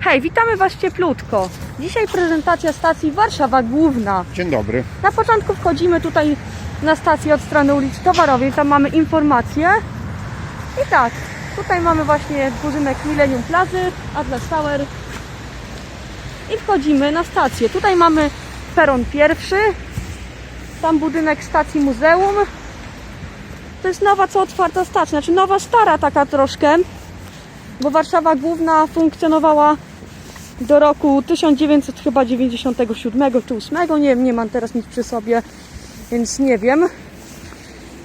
Hej, witamy Was cieplutko. Dzisiaj prezentacja stacji Warszawa Główna. Dzień dobry. Na początku wchodzimy tutaj na stację od strony ulicy Towarowej, tam mamy informacje. I tak, tutaj mamy właśnie budynek Millennium Plazy, Atlas Tower. I wchodzimy na stację. Tutaj mamy peron pierwszy, tam budynek stacji muzeum. To jest nowa, co otwarta stacja, znaczy nowa, stara taka troszkę, bo Warszawa Główna funkcjonowała do roku 1997 czy 8, nie nie mam teraz nic przy sobie, więc nie wiem.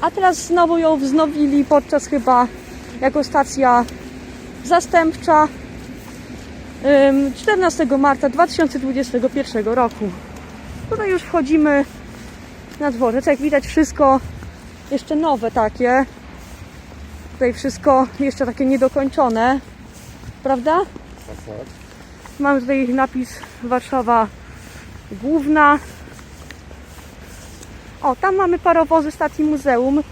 A teraz znowu ją wznowili podczas chyba jako stacja zastępcza ym, 14 marca 2021 roku. Tutaj już wchodzimy na dworzec, jak widać wszystko jeszcze nowe takie. Tutaj wszystko jeszcze takie niedokończone, prawda? Tak, tak. Mamy tutaj napis Warszawa Główna. O, tam mamy parowozy stacji muzeum.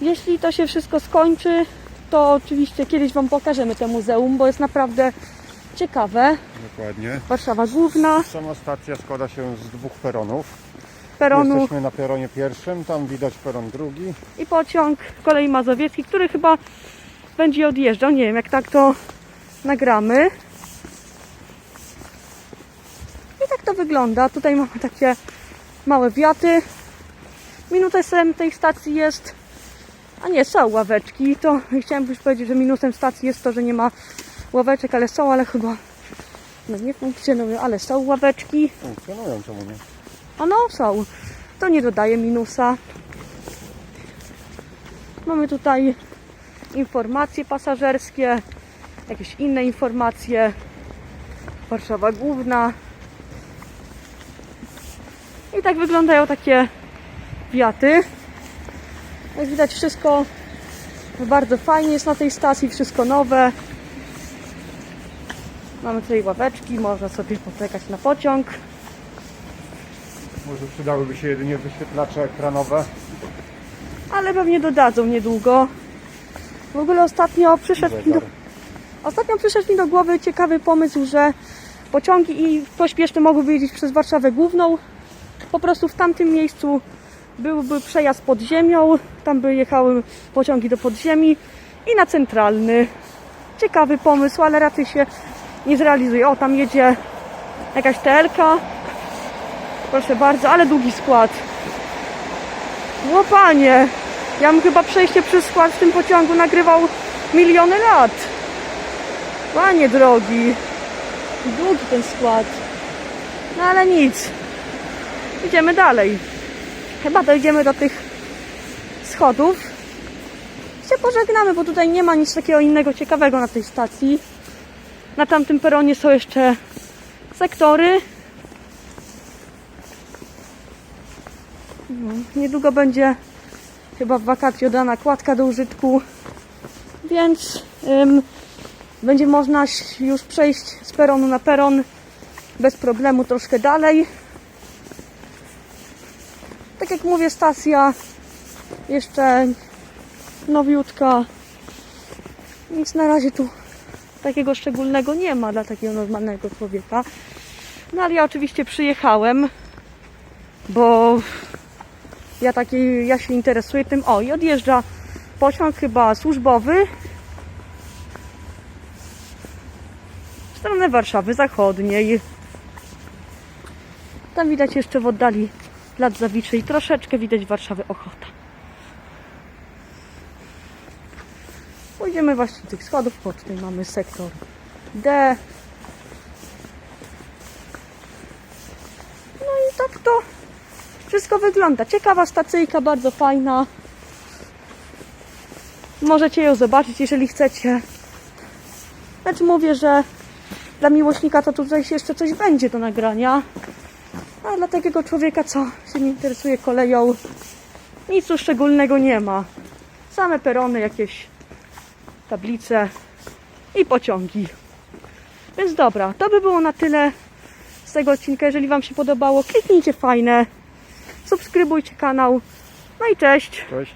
Jeśli to się wszystko skończy, to oczywiście kiedyś Wam pokażemy to muzeum, bo jest naprawdę ciekawe. Dokładnie. Warszawa Główna, Sama stacja składa się z dwóch peronów. Jesteśmy na peronie pierwszym, tam widać peron drugi. i pociąg kolei mazowieckiej, który chyba będzie odjeżdżał. Nie wiem, jak tak to nagramy. I tak to wygląda. Tutaj mamy takie małe wiaty. Minusem tej stacji jest... A nie, są ławeczki. To chciałem już powiedzieć, że minusem stacji jest to, że nie ma ławeczek, ale są, ale chyba no nie funkcjonują, ale są ławeczki. Funkcjonują, czemu nie? A no, są. To nie dodaje minusa. Mamy tutaj informacje pasażerskie, jakieś inne informacje. Warszawa Główna. I tak wyglądają takie wiaty. Jak widać wszystko bardzo fajnie jest na tej stacji, wszystko nowe. Mamy tutaj ławeczki, można sobie poczekać na pociąg. Może przydałyby się jedynie wyświetlacze ekranowe. ale pewnie dodadzą niedługo. W ogóle ostatnio przyszedł mi do, ostatnio przyszedł mi do głowy ciekawy pomysł, że pociągi i pośpieszne mogłyby jeździć przez Warszawę Główną. Po prostu w tamtym miejscu byłby przejazd pod ziemią, tam by jechały pociągi do podziemi i na centralny. Ciekawy pomysł, ale raczej się nie zrealizuje. O, tam jedzie jakaś TLK. Proszę bardzo, ale długi skład. Łopanie! Ja bym chyba przejście przez skład w tym pociągu nagrywał miliony lat. Panie drogi. Długi ten skład. No ale nic. Idziemy dalej. Chyba dojdziemy do tych schodów. Się pożegnamy, bo tutaj nie ma nic takiego innego ciekawego na tej stacji. Na tamtym peronie są jeszcze sektory. No, niedługo będzie chyba w wakacje oddana kładka do użytku, więc ym, będzie można już przejść z peronu na peron bez problemu troszkę dalej. Tak jak mówię, stacja jeszcze nowiutka. Nic na razie tu takiego szczególnego nie ma dla takiego normalnego człowieka. No ale ja oczywiście przyjechałem, bo ja taki, ja się interesuję tym. O, i odjeżdża pociąg chyba służbowy w stronę Warszawy Zachodniej. Tam widać jeszcze w oddali Plac Zawiczy i troszeczkę widać Warszawę Ochota. Pójdziemy właśnie do tych schodów, tutaj mamy sektor D. No i tak to wszystko wygląda. Ciekawa stacyjka, bardzo fajna. Możecie ją zobaczyć, jeżeli chcecie. Lecz mówię, że dla miłośnika to tutaj jeszcze coś będzie do nagrania. A dla takiego człowieka, co się nie interesuje koleją, nic tu szczególnego nie ma. Same perony, jakieś tablice i pociągi. Więc dobra, to by było na tyle z tego odcinka. Jeżeli Wam się podobało, kliknijcie fajne subskrybujcie kanał. No i cześć! Cześć.